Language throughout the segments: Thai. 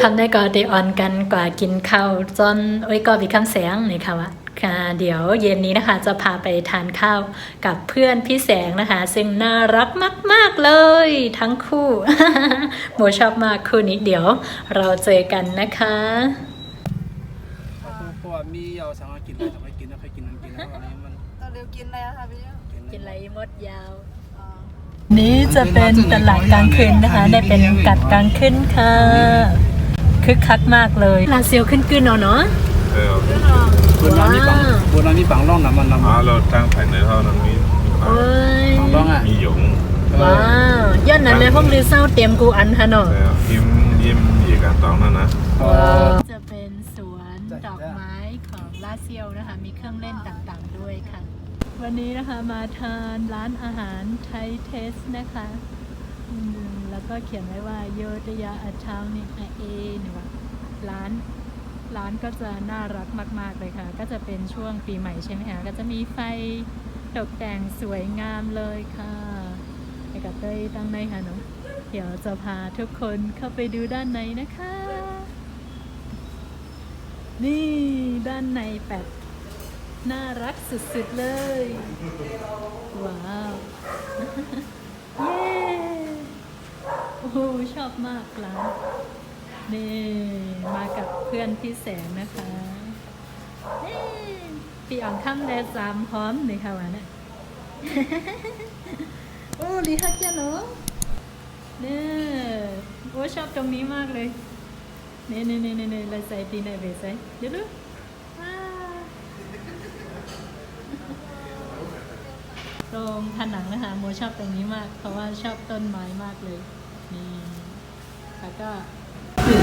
คำได้ก็ได้ออนกันกว่ากินข้าวจนโอ้ยก็มีคำแสงนี่ค่ะว่าค่ะเดี๋ยวเย็นนี้นะคะจะพาไปทานข้าวกับเพื่อนพี่แสงนะคะ ซึ่งน่ารักมาก ๆ เลย ทั้งคู่โมชอบมากคู่นี้เดี๋ยวเราเจอกันนะคะเพราะว่ามีเอาสั่งมากินเลยสั่งมากินแล้วใครกินมันกินแล้วอันนี้มันเราเร็วกินอะไรอะคะพี่กินอะไรมดยาวอ๋อนี้จะเป็นตลาดกลางคืนนะคะ ได้เป็นกัดกลางคืนค่ะ คึกคักมากเลยลาเซียวขึ้นกึนเนาะเนาะเออบนนั้นมีปังว้าว บนนั้นมีปังร่องน้ำมันน้ำอ๋อมันเราตั้งแผนในเท่านั้นมีเอ้ยปังร่องอะมีหยงว้าวย้อนนั้นในห้องลือเศร้าเตรียมกูอันฮะเนาะเออยิ้มยิ้มอีกการตองนั่นนะจะเป็นสวนดอกไม้ของลาเซียวนะคะ มีเครื่องเล่นต่างๆด้วยค่ะ วันนี้นะคะมาทานร้านอาหารไทยเทสนะคะอืม แล้วก็เขียนไว้ว่าโยตยาอัชาวนิอาเอนี่ว่าร้านร้านก็จะน่ารักมาก ๆ เลยค่ะ ก็จะเป็นช่วงปีใหม่ใช่ไหมคะก็จะมีไฟตกแต่งสวยงามเลยค่ะไปกับเต้ยตั้งในค่ะเนาะเดี๋ยวจะพาทุกคนเข้าไปดูด้านในนะคะ นี่ด้านในแบบน่ารักสุด ๆ เลย ว้าว เย้ โอ้โหชอบมากร้านนี่มากับเพื่อนพี่แสงนะคะเย้พี่อ่องค่ำแลสามพร้อมเลยค่ะวันนี้โอ้ลีฮักเจ้าเนาะเนี่ยโอ้ชอบตรงนี้มากเลยเน่เน่เน่เน่เน่เราใส่ตีในเบสใส่เดี๋ยวดูว้าวตรงผนังนะคะโมชอบตรงนี้มาก เพราะว่าชอบต้นไม้มากเลย นี่แล้วก็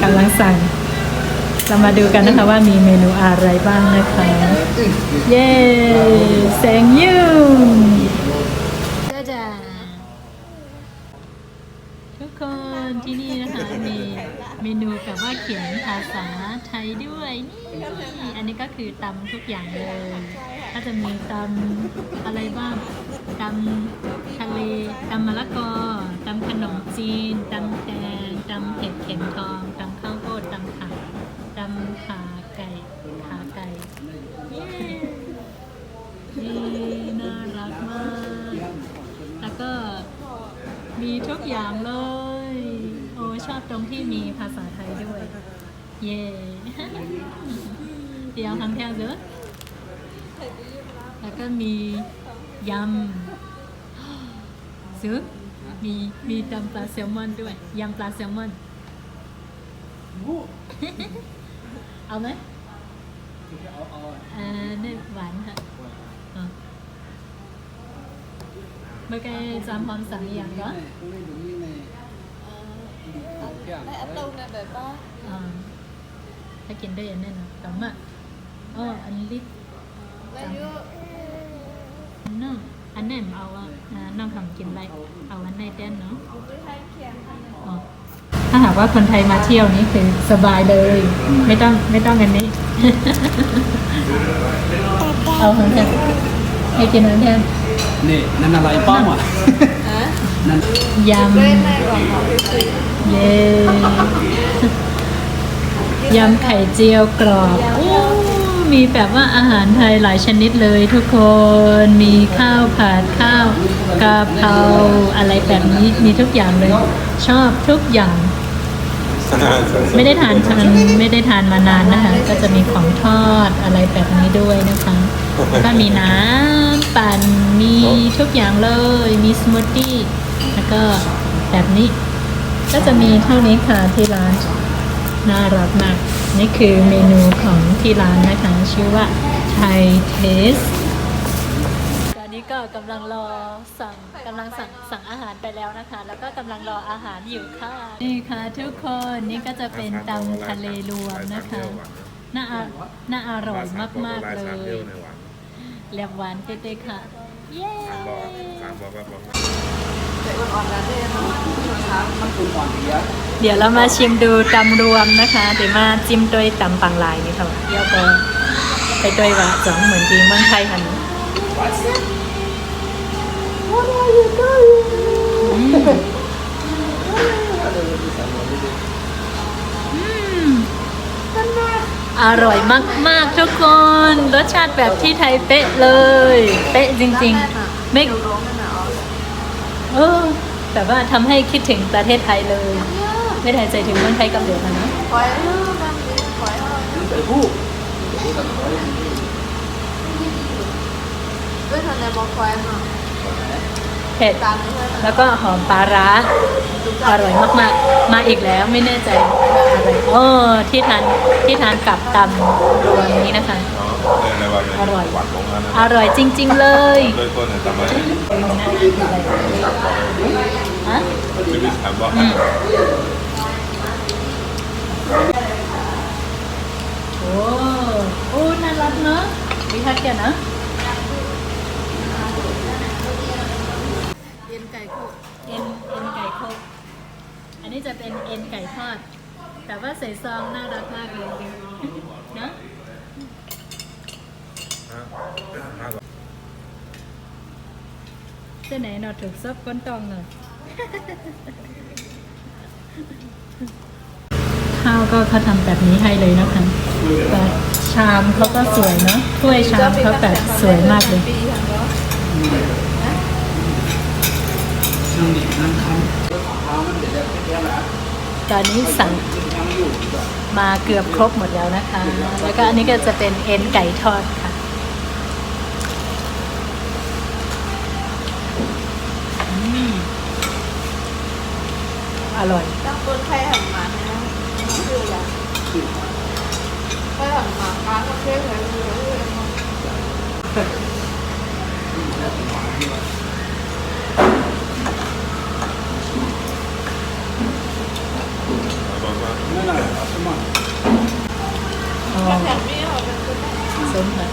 กำลังสั่ง เรามาดูกันนะคะว่ามีเมนูอะไรบ้างนะคะ เย้แสงยุ่งจ้าจ้าทุกคนที่นี่นะคะมีเมนูแบบว่าเขียนภาษาไทยด้วยนี่อันนี้ก็คือตำทุกอย่างเลยก็จะมีตำอะไรบ้างตำทะเลตำมะละกอ ตำขนมจีนตำแตงตำเห็ดเข็มทองตำข้าวโพดตำขาตำขาไก่ขาไก่นี่น่ารักมาก แล้วก็มีทุกอย่างเลย โอ้ชอบตรงที่มีภาษาไทยด้วย เย่เดี๋ยวทำแท่งเยอะแล้วก็มียำซื้อ มีมีตำปลาแซลมอนด้วยยำปลาแซลมอนเอาไหมอ่านี่หวานค่ะอะเมื่อกี้จำพร้อมสั่งอย่างก่อนในอัตตรงในแบบว่าอ่าถ้ากินได้อันแน่นอนแต่ว่าอ๋ออันลิตอายุน้ องอันแน่นเอาอะอ่าน้องทำกินอะไรเอาอันในเต้นเนาะที่ไทยเคียงค่ะอ๋อถ้าหากว่าคนไทยมาเที่ยวนี่คือสบายเลย ไม่ต้องไม่ต้องอันนี้ เอาของแทนให้กินอันแทนนี่นั่นอะไรป้อมอะฮะนั่นยำเล่นในก่อนค่ะพี่สิเย้ยำไข่เจียวกรอบโอ้ มีแบบว่าอาหารไทยหลายชนิดเลยทุกคนมีข้าวผัดข้าวกะเพราอะไรแบบนี้มีทุกอย่างเลย ชอบทุกอย่าง ไม่ได้ทานทานไม่ได้ทานมานานนะคะ ก็จะมีของทอดอะไรแบบนี้ด้วยนะคะแล้วก็มีน้ำปั่นมีทุกอย่างเลย มีสมูทตี้แล้วก็แบบนี้ ก็จะมีเท่านี้ค่ะที่ร้านน่ารักมาก นี่คือเมนูของที่ร้านนะคะ ชื่อว่าไทยเทสตอนนี้ก็กำลังรอสั่งกำลังสั่งสั่งอาหารไปแล้วนะคะ แล้วก็กำลังรออาหารอยู่ค่ะ นี่ค่ะทุกคนนี่ก็จะเป็นตำทะเลรวมนะคะ น่าอน่าอร่อยมาก ๆ เลยในหวานแหลมหวานเต้ๆค่ะ เย้บอกสามบอกว่าบอกแต่อ่อน ๆแล้วได้เนาะมันกลุ่มอ่อนเดียวเดี๋ยวเรามาชิมดูตำรวมนะคะ เดี๋ยวมาจิ้มด้วยตำปังลายนี่ค่ะเดี๋ยวก็ไปด้วยว่าสองเหมือนที่เมืองไทยหันอืมอร่อยมาก ๆ ทุกคน รสชาติแบบที่ไทยเป๊ะเลย เป๊ะจริง ๆ ไม่เดี๋ยวร้องกันหนาวเอ แต่ว่าทำให้คิดถึงประเทศไทยเลย ไม่ไทยใจถึงเมืองไทยกับเดี๋ยวนะคอยเออกันนี้คอยเอาด้วยทันในบอกคอยมาเผ็ดตามนี้เลยแล้วก็หอมปลาร้า อร่อยมากๆ มาอีกแล้วไม่แน่ใจว่อะไรโอ้ที่ทานที่ทานกับตำรวมนี้นะคะ อร่อย อร่อยหวานลงแล้วนอร่อยจริง ๆ เลยด้วยต้นเนี่ยทำอะไร อืมโอ้โอ้น่ารักเนอะวิทักแกนะเย็นไก่โคกเอ็นเอ็นไก่โคกอันนี้จะเป็นเอ็นไก่ทอด แต่ว่าใส่ซองน่ารักมากเลยเนอะเส้นไหนนอถูกซับก้นตองหน่อย ข้าวก็เขาทำแบบนี้ให้เลยนะคะแต่ชามเขาก็สวยเนาะถ้วยชามเขาแบบสวยมากเลย ตอนนี้สั่งมาเกือบครบหมดแล้วนะคะ แล้วก็อันนี้ก็จะเป็นเอ็นไก่ทอดค่ะอืม อร่อยตั้งบนไข่หันมาเนี่ยนะคืออะไรไข่หันมาค้างกับเพื่อนเลยคืออะไร บอกว่า อ๋อ แถมนี้เราเป็นคน ส้มค่ะ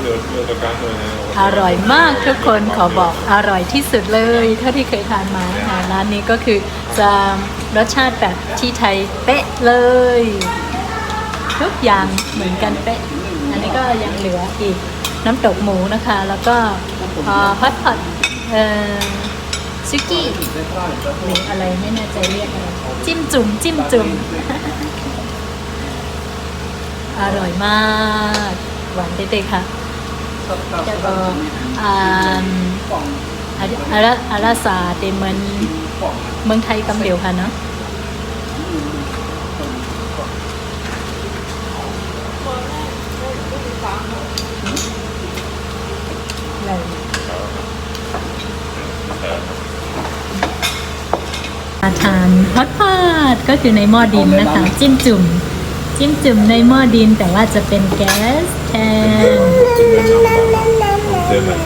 เรือเรือประกันเลยนะ อร่อยมากทุกคนขอบอกอร่อยที่สุดเลยเท่าที่เคยทานมาค่ะร้านนี้ก็คือจะรสชาติแบบที่ไทยเป๊ะเลย ทุกอย่างเหมือนกันเป๊ะ อันนี้ก็ยังเหลืออีกน้ำตกหมูนะคะ แล้วก็ฮอตพอตซุกี้หรืออะไรไม่แน่ใจเรียกอะไรจิ้มจุ่มจิ้มจุ่มอร่อยมาก หวานเด็ดๆค่ะ ก็อ่าอาอาราอาราซาเตมือนเมืองไทยกำเดียวค่ะเนาะอะไรมาทานฮอตพอตก็คือในหม้อดินนะคะ จิ้มจุ่ม จิ้มจุ่มในหม้อดินแต่ว่าจะเป็นแก๊สแทน เดินแบบ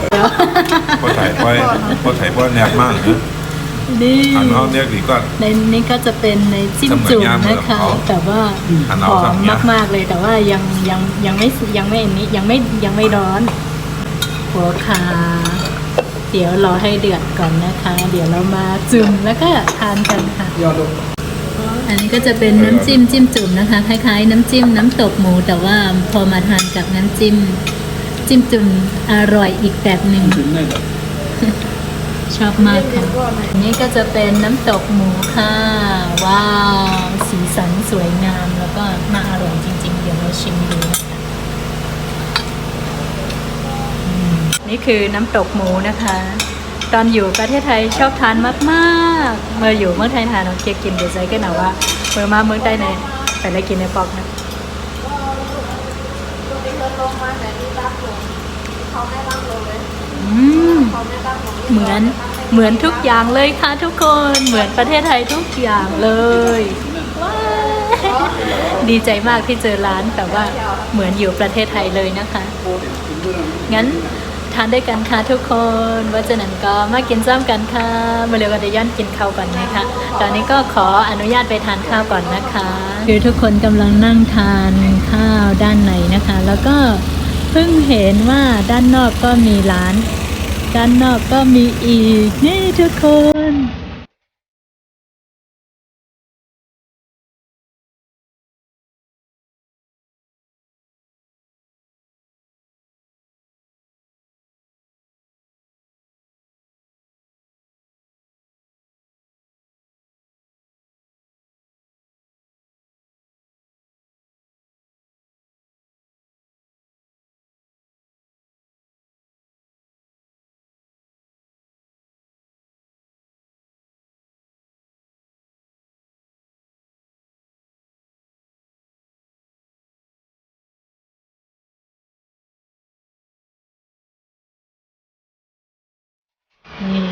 พอถ่ายไปพอถ่ายพอแนบมากนะนี่อันเขาเนี่ยดีก็ในนี้ก็จะเป็นในจิ้มจุ่มนะคะ แต่ว่าอันหเอาอสัมกอย่างมากๆเลยแต่ว่ายังยังยังไม่ยังไม่อันนี้ยังไม่ยังไม่ร้อน หัวขาเดี๋ยวรอให้เดือดก่อนนะคะ เดี๋ยวเรามาจุ่มแล้วก็ทานกันค่ะอันนี้ก็จะเป็นน้ำจิ้มจิ้มจุ่มนะคะ คล้ายๆ น้ำจิ้มน้ำตกหมู แต่ว่าพอมาทานกับน้ำจิ้ม จิ้มจุ่มอร่อยอีกแบบหนึ่งชอบมากค่ะอันนี้ก็จะเป็นน้ำตกหมูค่ะ ว้าว สีสันสวยงามแล้วก็น่าอร่อยจริง ๆ เดี๋ยวเราชิมดูนะคะอืมนี่คือน้ำตกหมูนะคะ ตอนอยู่ประเทศไทยชอบทานมากๆเมื่ออยู่เมืองไทยทานเราเกียกินเดี๋ยวใจก็หนาว่าเมื่อมาเมืองใต้ในแต่ละกินในปอกนะ ตรงนี้เขาลงมาแต่นี่ตั้งลงเขาไม่ตั้งลงเลยอืมเขาไม่ตั้งลงเหมือนเหมือนทุกอย่างเลยค่ะทุกคนเหมือนประเทศไทยทุกอย่างเลยว้าวดีใจมากที่เจอร้านแต่ว่าเหมือนอยู่ประเทศไทยเลยนะคะ งั้น ทานด้วยกันค่ะทุกคนว่าจะนั้นก็มากินซ้ำกันค่ะมาเร็วกันเดยวย้อนกินข้าวก่อนนะคะ ตอนนี้ก็ขออนุญาตไปทานข้าวก่อนนะคะ คือทุกคนกำลังนั่งทานข้าวด้านในนะคะ แล้วก็เพิ่งเห็นว่าด้านนอกก็มีร้าน ด้านนอกก็มีอีกนี่ทุกคน นี่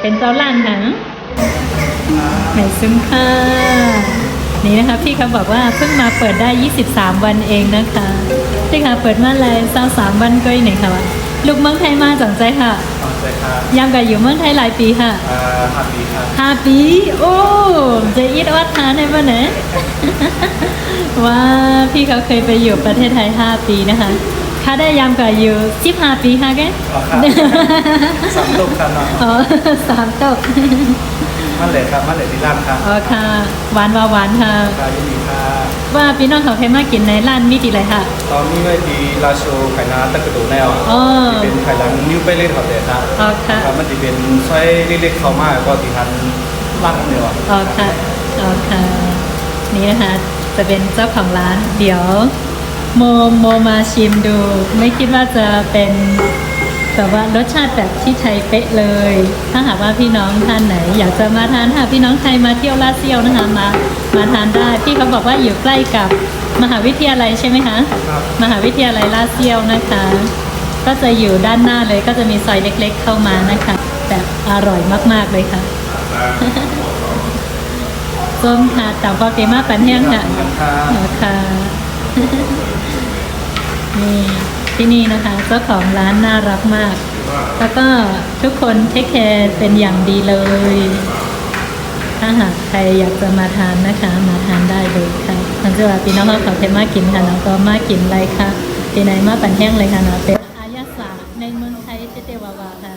เป็นเจ้าล้านหังไหนซึ้งค่ะ นี่นะคะพี่เขาบอกว่าเพิ่งมาเปิดได้ 23 วันเองนะคะพี่ค่ะเปิดมาเลยสาวสามวันก็อีกหนึ่งค่ะว่าลูกเมืองไทยมาจังใจค่ะขอบใจครับยามกับอยู่เมืองไทยหลายปีค่ะอ่าฮับบีครับห้าปี โอ้จะอีดวัดทานได้ปะเนี่ยว่าพี่เขาเคยไปอยู่ประเทศไทย 5 ปีนะคะ ค่าได้ยามกับอยู่15ปีค่ะแกอ๋อครับสามลูกครับเนาะอ๋อสามตกมันเลยครับมันเลยที่ร้านครับอ๋อค่ะหวานว่าหวานค่ะครับยินดีครับว่าพี่น้องเขาเคยมากินในร้านมีดีเลยค่ะ ตอนนี้ไว้ที่ราโชไข่น้ำตะกระดูแนวอ๋อที่เป็นไข่หลังนิ้วไปเล่นครับเด็ดครับอ๋อค่ะครับมันจะเป็นซอยเล็กๆเข้ามากก็ที่ทันร่างเดียวอะอ๋อค่ะอ๋อค่ะนี่นะคะจะเป็นเจ้าของร้านเดี๋ยว โมโมมาชิมดู ไม่คิดว่าจะเป็นแบบว่ารสชาติแบบที่ไทยเป๊ะเลย ถ้าหากว่าพี่น้องท่านไหน อยากจะมาทานถ้าพี่น้องไทยมาเที่ยวลาดเซียวนะคะมามาทานได้พี่เขาบอกว่าอยู่ใกล้กับมหาวิทยาลัยใช่ไหมคะครับมหาวิทยาลัยลาดเซียวนะคะ ก็จะอยู่ด้านหน้าเลยก็จะมีซอยเล็ก ๆ เข้ามานะคะแบบอร่อยมากๆเลยค่ะส้มค่ะเต่าปอเกมาปันแห้งค่ะครับค่ะ นี่ที่นี่นะคะเจ้าของร้านน่ารักมาก แล้วก็ทุกคนเทคแคร์เป็นอย่างดีเลย ถ้าหากใครอยากจะมาทานนะคะ มาทานได้เลยค่ะทันจะว่าพี่น้องเขาขอเทมากินค่ะแล้วก็มากินไรค่ะที่ไหนมาปันแห้งเลยค่ะเนาะเป็นอายาศาในเมืองไทยเตเตวาวาค่ะ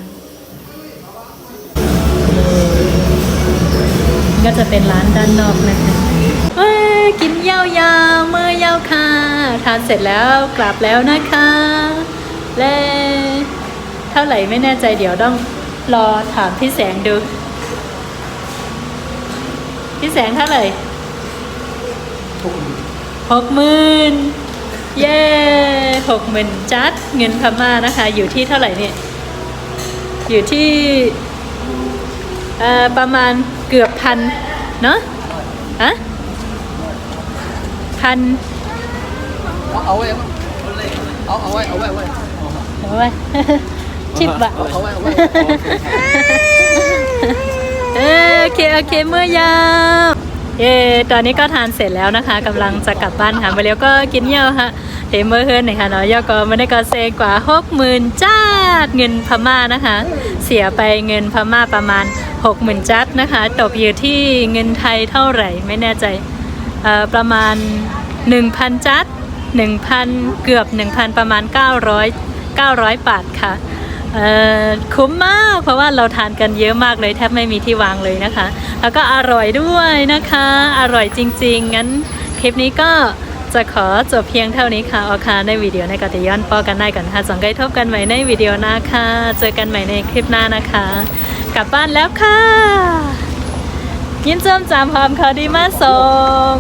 ก็จะเป็นร้านด้านนอกนะคะเอ้ยกินยาวๆเมื่อยาวค่ะ ทานเสร็จแล้วกลับแล้วนะคะ และเท่าไหร่ไม่แน่ใจเดี๋ยวต้องรอถามพี่แสงดู พี่แสงเท่าไหร่หกหมื่นเย้หกหมื่นจัดเงินพม่านะคะ อยู่ที่เท่าไหร่เนี่ยอยู่ที่ประมาณเกือบพันเนาะอะพัน เอาเอาไว้เอาเอาไว้เอาไว้เอาไว้โอ้ชิบบะเอาไว้เอาไว้เออโอเคโอเคเมื่อยามเย่ตอนนี้ก็ทานเสร็จแล้วนะคะกำลังจะกลับบ้านค่ะมาเร็วก็กินเยี่ยวค่ะเฮเมื่อเฮิร์นหน่ยค่ะเนาะยอก็ไม่ได้ก็เซกว่าหกหมื่นจ้าดเงินพม่านะคะ เสียไปเงินพม่าประมาณหกหมื่นจัดนะคะตกอยู่ที่เงินไทยเท่าไหร่ไม่แน่ใจประมาณ1,000จัด 1,000 เกือบ 1,000 ประมาณ 900 900 บาทค่ะคุ้มมากเพราะว่าเราทานกันเยอะมากเลยแทบไม่มีที่วางเลยนะคะ แล้วก็อร่อยด้วยนะคะ อร่อยจริง ๆ งั้นคลิปนี้ก็จะขอจบเพียงเท่านี้ค่ะเอาค่ะในวิดีโอในกติย้อนปอกันได้ก่อนค่ะสองไกทบกันใหม่ในวิดีโอหน้าค่ะ เจอกันใหม่ในคลิปหน้านะคะ กลับบ้านแล้วค่ะ ยินจมจามพร้อมเขาดีมาส่ง